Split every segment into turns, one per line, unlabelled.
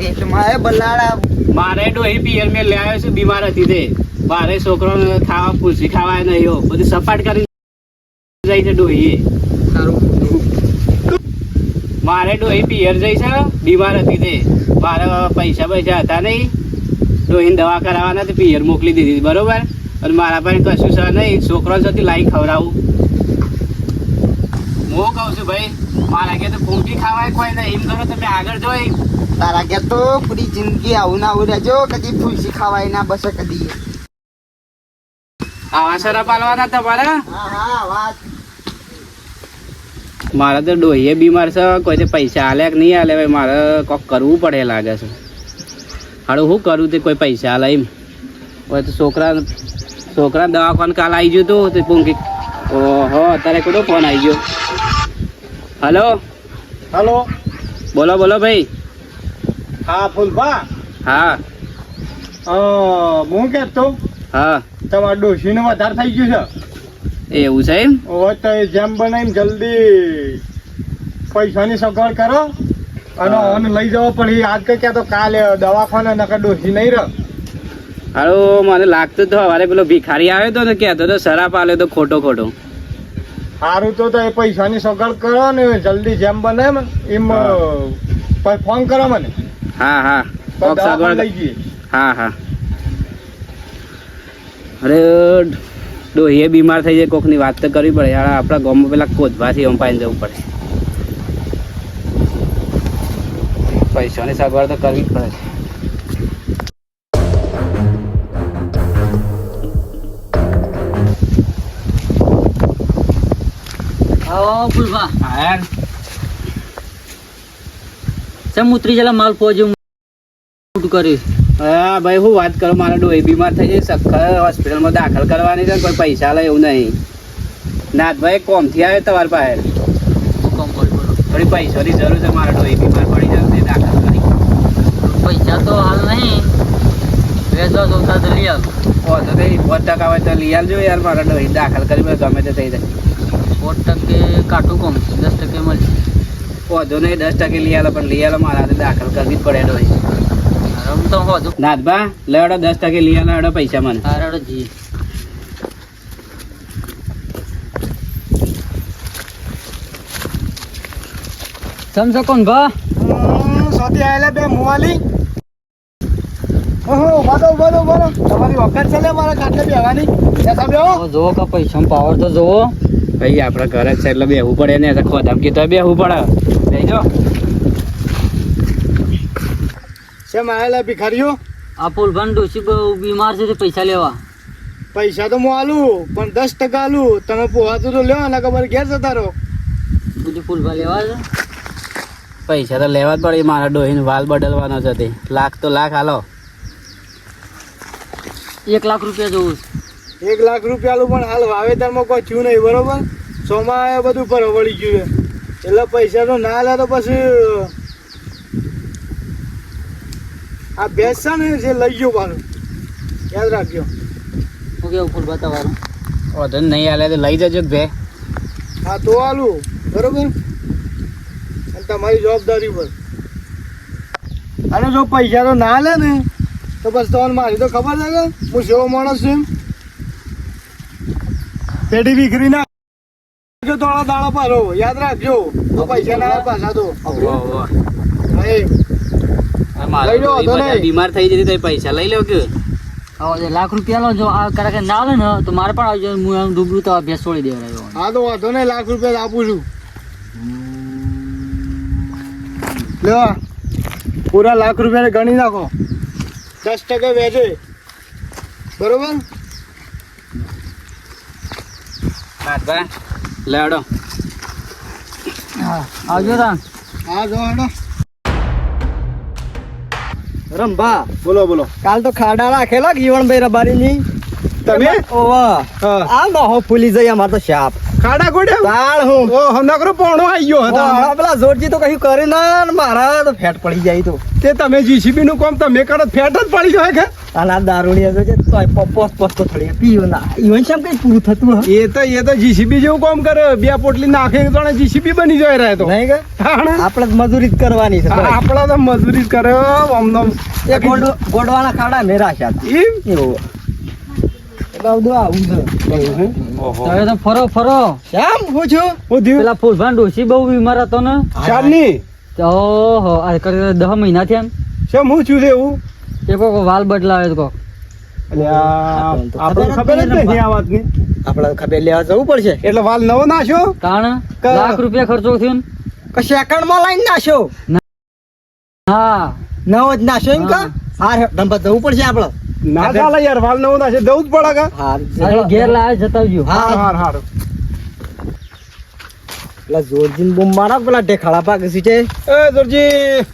પેટમાં એ બલાડા
મારે ડોહી પિયર મેં લઈ આવ્યો છું બીમાર હતી તે. મારે છોકરાને ખાવા પૂછી ખાવાય નહીં હો. બધું સપાટ કરી જાય છે ડોહી. મારે ડોહી પિયર જઈ છે બીમાર હતી તે. મારે પૈસા પૈસા હતા નહીં. ડોહીને દવા કરાવવાના તે પિયર મોકલી દીધી બરોબર? અને મારા પાસે કશું છે નહીં. છોકરો સુધી લાઈ ખવડાવું. હું કહું છું ભાઈ મારા કે તો ફૂંકી ખાવાય કોઈ નહીં. એમ કરો તમે આગળ જોઈ.
તારા કે તો પૂરી જિંદગી આવું ના આવું રહેજો. કદી ફૂલસી ખાવાય ના બસ કદી.
આવા સરા પાલવાના તમારે?
હા હા વાત.
મારે તો ડોહીએ બીમાર છે. કોઈ તે પૈસા આલે કે નહીં આલે ભાઈ? મારે કોક કરવું પડે લાગે છે. હાડું શું કરું તે કોઈ પૈસા આલે એમ? હોય તો છોકરા છોકરા દવાખાન કાલ આવી ગયું તું તે પૂંકી ઓહો અત્યારે કુડો ફોન આવી ગયો? હલો?
હલો?
બોલો બોલો ભાઈ.
હા ફૂલભા
હા.
હું તો
હા.
તમારા ડોશીનું વધારે થઈ ગયું છે.
એવું છે એમ?
ઓ તો જેમ બને એમ જલ્દી પૈસાની સગવડ કરો અને. ઓન લઈ જવો પણ એ આજ કે તો કાલે દવાખાને નકર ડોશી નહીં રહ.
હાલો મને લાગતું તો સવારે પેલો ભિખારી આવ્યો તો ને કહેતો તો શરાબ આલ્યો તો ખોટો ખોટો.
સારું તો તો એ પૈસાની સગવડ કરો ને જલ્દી જેમ બને એમ ફોન કરો મને.
હા હા. કોક સગવડ હા હા. અરે ડોહીએ બીમાર થઈ જાય કોકની વાત તો કરવી પડે. યાર આપણા ગામમાં પેલા કોચભાથી અંપાઈને જવું પડે. પૈસાની સગવડ તો કરવી જ પડે. છે
આવો ફૂલભા.
હા
ચમ ઉતરી જલા માલ પહોંચ્યો મોટું કરીશ.
હા ભાઈ હું વાત કરું મારા ડોહી બીમાર થઈ જાય સખત હોસ્પિટલમાં દાખલ કરવાની છે કોઈ પૈસા લે એવું નહીં. નાથભાઈ કોમથી આવે તમારી પાસે? થોડી પૈસાની જરૂર છે મારા ડોહી બીમાર પડી જાય તે દાખલ કરી.
પૈસા તો હાલ નહીં. વેચવા જોતા તો લઈ આવ
ઓ તો કઈ પાંચ ટકા હોય તો લઈ આવજો યાર મારા ડોહી દાખલ કરી ગમે તે થઈ જાય.
સો ટકે કાઠું કમ દસ ટકે મળશે.
વાંધો નહીં દસ ટકે લઈ આલો પણ લઈ આલો મારા હાથે દાખલ કરવી જ પડે ડોહી.
રમ તો હોજો.
નાથભા લેડો દસ ટકે લઈ આલો એડો પૈસા મને.
તારાડો જી. સમજો કોણ ભા?
હમ, સાથે આયેલા બે મુવાલી. ઓહો વાદો વાદો વાદો તમારી વખત છે ને મારા ખાટલે બેહવાની. ત્યાં તમે
જોવો કે પૈસા પાવર તો જોવો
ભાઈ આપણે ઘરે જ છે એટલે બેહવું પડે ને આખો ધમકી કીધું બેહવું પડે. બેજો
શેમ આયેલા ભિખારીઓ?
આ ફૂલભાન ડોશી બહુ બીમાર છે પૈસા લેવા.
પૈસા તો હું આલું પણ દસ ટકા આલું. તમે પોહાતું તો લેવા ના ખબર ઘેર જતા રહો.
બીજું ફૂલભા લેવા છે?
પૈસા તો લેવા જ પડે મારા ડોહીને વાલ બદલવાનો છે તે. લાખ તો લાખ હાલો.
એક લાખ રૂપિયા જોવું છે.
એક લાખ રૂપિયાનું પણ હાલ વાવેતરમાં કોઈ થયું નહીં બરોબર? સોમાં એ બધું પર વળી ગયું છે. એટલે પૈસા તો ના લે તો પછી આ ભેંસ છે ને જે લઈ ગયો પાછું. યાદ રાખજો.
હું કેવું ફૂલ તમારું
વધુ નહીં હાલે તો લઈ જજો બે.
હા તો હાલું. બરોબર? અને તમારી જવાબદારી પર. અને જો પૈસા તો ના લે ને તો બસ તમને મારી તો ખબર છે કે હું સેવો માણસ છું એમ. પેઢી વિખરી ના થોડા દાડા પાડો યાદ રાખજો. તો પૈસા ના પાછા તો.
બીમાર થઈ જતી તો પૈસા લઈ લો કે.
આવો લાખ રૂપિયા લો જો આ કરે કે ના લે ને તો મારે પણ આવી જાય હું એમ ડૂબરું તો અભ્યાસ છોડી દેવાય
હા તો વાંધો નહીં લાખ રૂપિયા આપું છું. લ્યો પૂરા લાખ રૂપિયા ગણી નાખો. દસ ટકા વેચે. બરોબર?
નાથભા લેવડો
આવજો તા
હા જો હેડો.
રંભા.
બોલો બોલો.
કાલ તો ખાડા રાખેલા જીવણભાઈ રબારીની.
તમે?
ઓવા. આ નહો ફૂલી જઈ અમાર તો શાપ
ખાડા ગોડ્યા
તાળ હું.
ઓહો નકરો પોણો આવી ગયો હતો
હા, પેલા જોરજી તો કશું કરે ના મારા તો ફેટ પડી જાય તો.
તે તમે જીસીબી નું કામ તમે કરો ફેટ જ પડી જાય કે?
અને આ દારૂડિયા તો છે તો પોસ પોસ તો થોડી પીયો ના. ઈવન શેમ કઈ પૂરું થતું
એ તો એ તો જીસીબી જેવું કામ કરે બે પોટલી નાખે તો જીસીબી બની જાય રહે તો.
નહીં કે. આપણે મજૂરી જ કરવાની છે
આપણે તો મજૂરી જ કરે
એ ગોડવાના ખાડા મેરા છે.
એમ?
એવું. એટલે આવું છે
તમે તો ફરો ફરો.
શ્યામ હું છું?
હું થયું
પેલા ફૂલભાન ડોશી બહુ બીમાર હતો ને.
ચાંદની
ઓહો આ કરે દહ મહિના થયા
શેમ હું છું એવું
એ કોક વાલ બદલાવે કોક.
એટલે ખબર જ નથી આ વાતની.
આપણે ખબર લેવા જવું પડશે.
એટલે વાલ નવો નાખ્યો
કારણ લાખ રૂપિયા ખર્ચો થયો ને.
કે સેકન્ડમાં લાઈન નાશો?
હા
નવો જ નાશો એમ કા? હા. ડંબા જવું પડશે આપણે.
ના ચાલે યાર વાલ નવો નાખે દઉં જ પડે કા?
હા ઘેર લાવે જતાવજો
હા.
હા હા
પેલા જોરજીન બૂમ મારા પેલા ઢેખાડા પાકે છે
એ દરજી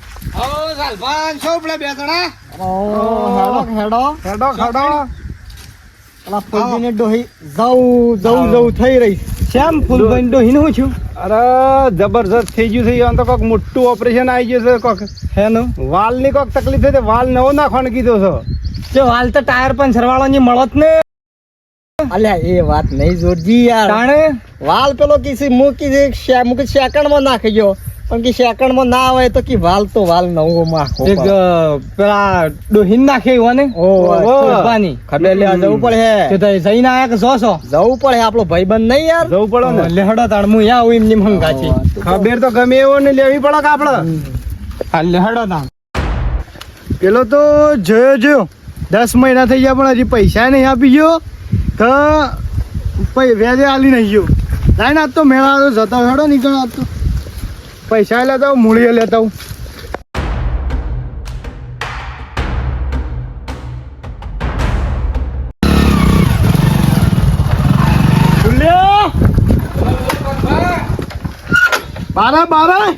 હેડો હેડો
હેડો ખાડો
પેલા ફૂલજીને ડોહી જવું જવું જવું થઈ રહી શ્યામ ફૂલભાઈ ડોહી નું છું.
અરે જબરજસ્ત થઈ ગયું છે. આમ તો કોક મોટું ઓપરેશન આવી ગયું છે કોક.
હેનું?
વાલની કોક તકલીફ થઈ વાલ નવો નાખવાનું કીધો છો.
જો વાલ તો ટાયર પણ સરવાળાની ની મળત ને. અલ્યા એ વાત નહીં જોરજી યાર. વાલ પેલો કીસી મૂકી દે મૂકી સેકન્ડમાં નાખી ગયો. પણ કે સેકન્ડમાં ના આવે તો કે વાલ તો વાલ નવો માં
એક પેલા ડોહીન નાખે એવા ને
ફૂલભાની ખબર લેવા જવું પડે
કે તો જઈને આયા કે સો સો
જવું પડે આપણો ભાઈબંધ નહીં યાર.
જવું પડે ને?
લેહડા તાણ હું યા હું એમની મંગાચી
ખબર તો ગમે એવો ને લેવી પડે કે આપણે
આ લેહડા તાણ.
પેલો તો જોયો જોયો. દસ મહિના થઈ ગયા પણ હજી પૈસા નહીં આપી ગયો. તો વ્યાજે આલી નહીં ગયો. લાઈને આજ તો મેળા જતા હેડો નીકળ આજ તો. પૈસા લેતા હું મૂળીએ લેતા હું બારા બારા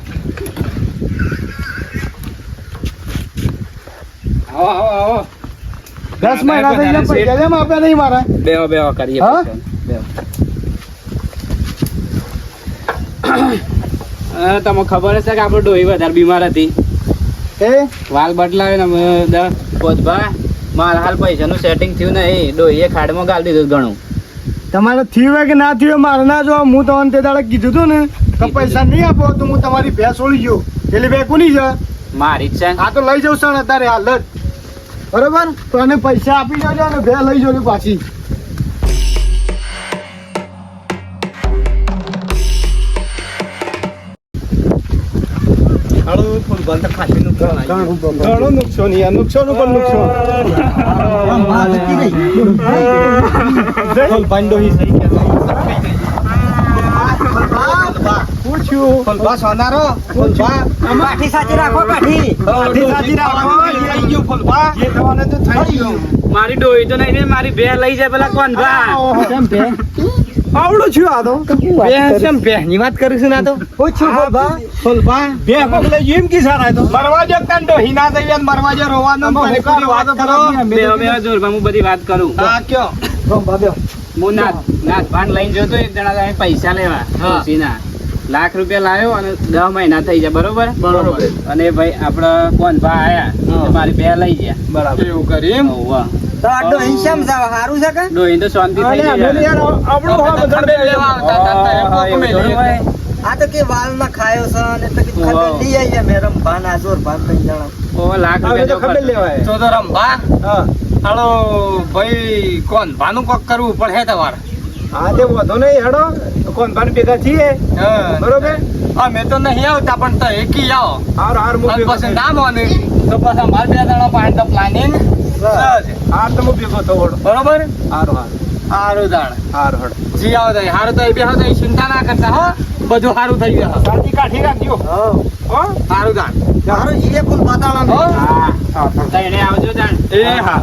આવો આવો આવો
દસ મહિના થઈ ગયા પૈસા કેમ આપ્યા નહીં મારા
બેહો બેહો કરીએ
હા?
તમને ખબર હશે કે આપણો ડોહી વધારે બીમાર હતી.
એ?
વાલ બદલાવે ને પોતભા મારા હાલ પૈસાનું સેટિંગ થયું ને એ ડોહીએ ખાડમાં ગાળ દીધું ઘણું.
તમારે થયું હોય કે ના થયું હોય મારે ના જો હું તમને તે દાડે કીધું હતું ને કે પૈસા નહીં આપો તો હું તમારી ભેંસ ઓળી ગયો. પેલી બે કોની છે?
મારી જ છે.
આ તો લઈ જવું સણ અત્યારે હાલ જ બરોબર? તો એને પૈસા આપી જજો અને ભે લઈ જજો પાછી. ઘણું નુકસાન યાર નુકસાન ઉપર નુકસાન. પૂછ્યું
કાઠી સાચી રાખો કાઠી
કાઠી સાચી રાખો, જે થવાનું તો થઈ ગયું.
મારી ડોહી તો નહીં ને મારી બે લઈ જાય પેલા કોણ ભા
કેમ બે? આવડું છું આ તો.
બે કેમ વાત કરું? છું ના તો. પૂછ્યું બાબા? ફોલભા
બે પગલે જીમ એમ કી સારા તો. મરવા જો કાન ડોહી ના થઈ જાય ને મરવા જો રોવાનો મને પાણી વાત કરો.
બેહો બેહો જોર હું બધી વાત કરું.
હા કયો?
હું નાથ નાથ ભાન લઈને જોતો એક જણા પાસે પૈસા લેવા. ખુશીના લાખ રૂપિયા લાવ્યો અને દસ મહિના થઈ ગયા બરોબર?
બરોબર.
અને ભાઈ આપડે કોણ ભા આયા મારી બે લઈ ગયા.
બરાબર. એવું કરી એમ.
તો આ ડોહી શેમ જાવ હારું છે કે?
ડોહી તો શાંતિ થઈ
અરે
ગઈ
અમે યાર આપણું હા બધા લેવા આવતા હતા એમ
હા, એવું
કોક
થોડું હોય.
આ તો કે વાલમાં ખાયો છે અને તો કે ખબર લઈ આવીએ મેરમ ભાન આજોર ભાન થઈ જણા
ઓવે, લાખ
હવે તો ખબર લેવાય.
તો તો રંભા
હા.
હાલો ભાઈ કોણ? ભાનું કોક કરવું પડે તમારે.
હા તે વધો નહીં હેડો. કોણ ભાન ભેગા છીએ? બરોબર?
મેં તો નહીં આવતા પણ તો એકી આવો.
હાર હાર હું ભેગો
પછી ના મોને. તો પાછા માર બે તો પ્લાનિંગ
હાર તો ભેગો થયો
બરોબર?
હાર હાર.
સારું દાણ
હાર હડ
જી આવો તો હારું તો એ બે ચિંતા ના કરતા હો. બધું સારું થઈ ગયું.
સાચી કાઠી રાખજો. હો.
સારું દાણ
હારું જીએ કુલ પાતાળા
હો.
હા તો એને આવજો જાણ
એ હા.